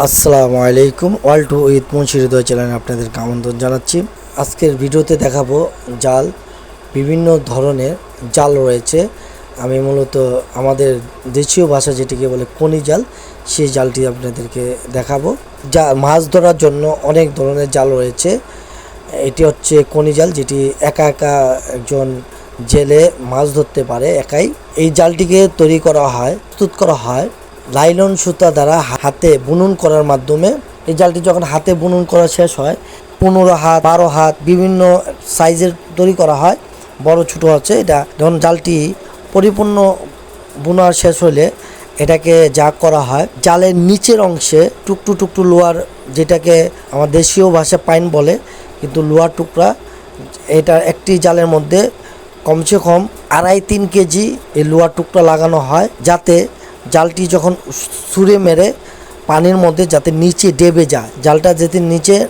আসসালামু আলাইকুম, world to with মুন্সিরোদয় চ্যানেলে আপনাদেরকে আমন্ত্রণ জানাচ্ছি। আজকের ভিডিওতে দেখাবো জাল, বিভিন্ন ধরনের জাল রয়েছে। আমি মূলত আমাদের দেশীয় ভাষা যেটিকে বলে কনি জাল, সেই জালটি আপনাদেরকে দেখাবো। যা, মাছ ধরার জন্য অনেক ধরনের জাল রয়েছে। এটি হচ্ছে কনি জাল, যেটি একা একা একজন জেলে মাছ ধরতে পারে একাই। এই জালটিকে তৈরি করা হয়, প্রস্তুত করা হয় লাইলন সুতা দ্বারা হাতে বুনন করার মাধ্যমে এই জালটি যখন হাতে বুনন করা শেষ হয়, পনেরো হাত, বারো হাত বিভিন্ন সাইজের তৈরি করা হয়, বড় ছোট আছে এটা। যখন জালটি পরিপূর্ণ বোনা শেষ হলে এটাকে যা করা হয়। জালের নিচের অংশে টুকটু টুকটু লোহার যেটাকে আমার দেশীয় ভাষা পাইন বলে, কিন্তু লোহার টুকরা এটা একটি জালের মধ্যে কমসে কম আড়াই তিন কেজি এই লোহার টুকরা লাগানো হয়, যাতে জালটি যখন সুরে মেরে পানির মধ্যে যাতে নিচে ডেবে যায়, জালটা যাতে নিচে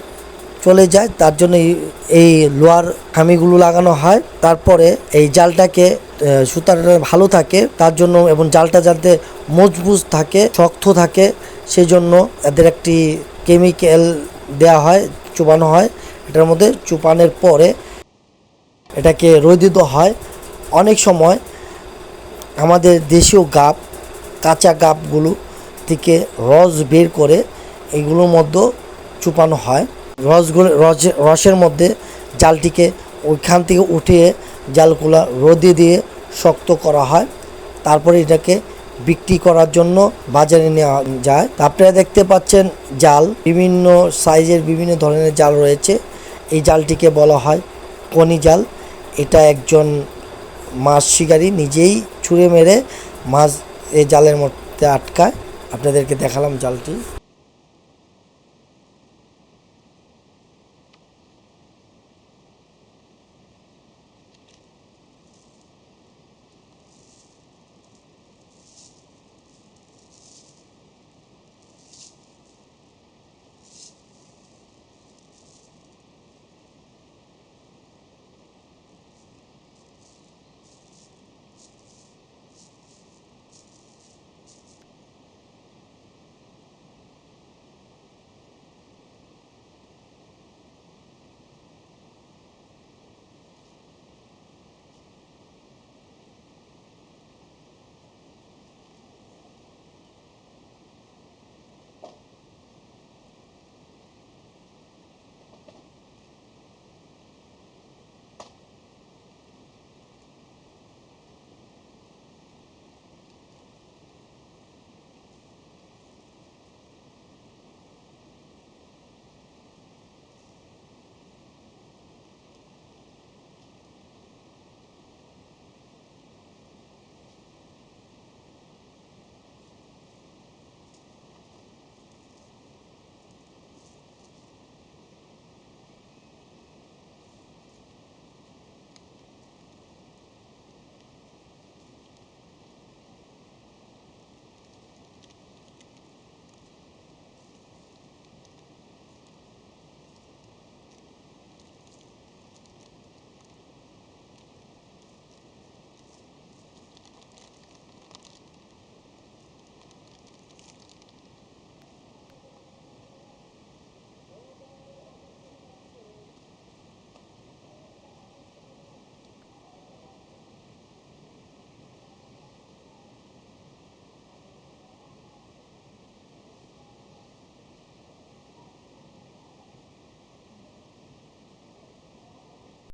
চলে যায়, তার জন্য এই- লোহার খামিগুলো লাগানো হয়। তারপরে এই জালটাকে সুতাটা ভালো থাকে, তার জন্য এবং জালটা যাতে মজবুত থাকে, শক্ত থাকে সেই জন্য এদের একটি কেমিক্যাল দেওয়া হয়, চুবানো হয়। এটার মধ্যে চুপানোর পরে এটাকে রোদিত হয়। অনেক সময় আমাদের দেশীয় গাব কাঁচা গাপগুলো থেকে রস বের করে এগুলোর মধ্যে চুপানো হয়। রসগুলো, রস, রসের মধ্যে জালটিকে ওইখান থেকে উঠিয়ে জালগুলা রোদে দিয়ে শক্ত করা হয়। তারপরে এটাকে বিক্রি করার জন্য বাজারে নেওয়া যায়। আপনারা দেখতে পাচ্ছেন জাল। বিভিন্ন সাইজের বিভিন্ন ধরনের জাল রয়েছে। এই জালটিকে বলা হয় কনি জাল। এটা একজন মাছ শিকারী, নিজেই ছুঁড়ে মেরে মাছ এই জালের মধ্যে আটকায়। আপনাদেরকে দেখালাম জালটি।